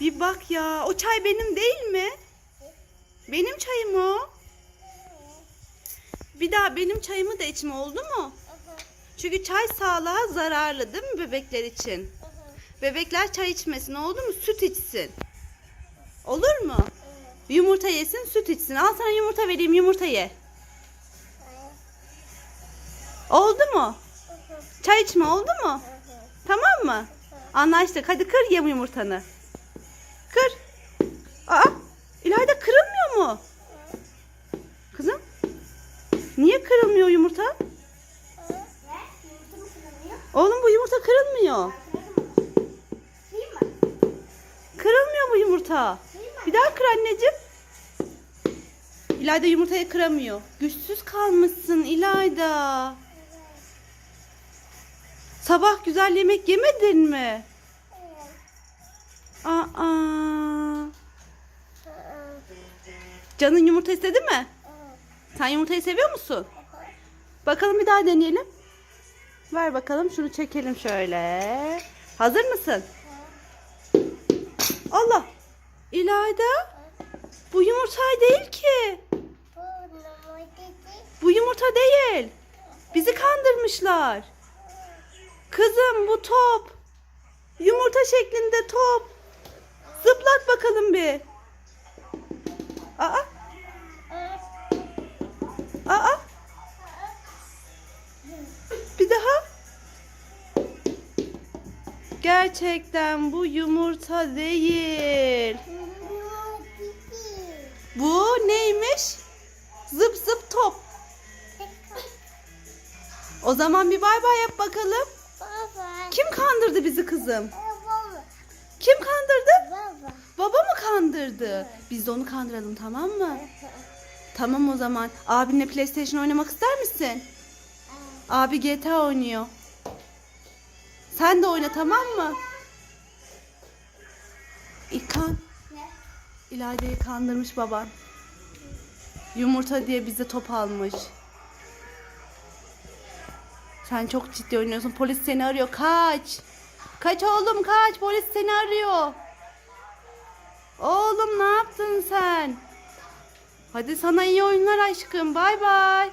Bir bak ya. O çay benim değil mi? Benim çayım o. Bir daha benim çayımı da içme oldu mu? Çünkü çay sağlığa zararlı değil mi bebekler için? Bebekler çay içmesin oldu mu? Süt içsin. Olur mu? Yumurta yesin, süt içsin. Al sana yumurta vereyim, yumurta ye. Oldu mu? Çay içme oldu mu? Tamam mı? Anlaştık. Hadi kır yem yumurtanı. İlayda kırılmıyor mu? Kızım? Niye kırılmıyor yumurta? Oğlum bu yumurta kırılmıyor. Kırılmıyor bu yumurta. Bir daha kır anneciğim. İlayda yumurtayı kıramıyor. Güçsüz kalmışsın İlayda. Sabah güzel yemek yemedin mi? Aa. Canın yumurta istedi mi? Sen yumurtayı seviyor musun? Bakalım bir daha deneyelim. Ver bakalım şunu çekelim şöyle. Hazır mısın? Allah. İlayda. Bu yumurta değil ki. Bu yumurta değil. Bizi kandırmışlar. Kızım bu top. Yumurta şeklinde top. Zıplat bakalım bir. Aa. Aa. Bir daha. Gerçekten bu yumurta değil. Bu neymiş? Zıp zıp top. O zaman bir bay bay yap bakalım. Kim kandırdı bizi kızım? Kim kandırdı? Baba mı kandırdı? Biz de onu kandıralım tamam mı? Tamam o zaman. Abinle PlayStation oynamak ister misin? Abi GTA oynuyor. Sen de oyna tamam mı? İlkan. İlayda'yı kandırmış baban. Yumurta diye bize top almış. Sen çok ciddi oynuyorsun. Polis seni arıyor. Kaç. Kaç oğlum kaç. Polis seni arıyor. Oğlum ne yaptın sen? Hadi sana iyi oyunlar aşkım. Bay bay.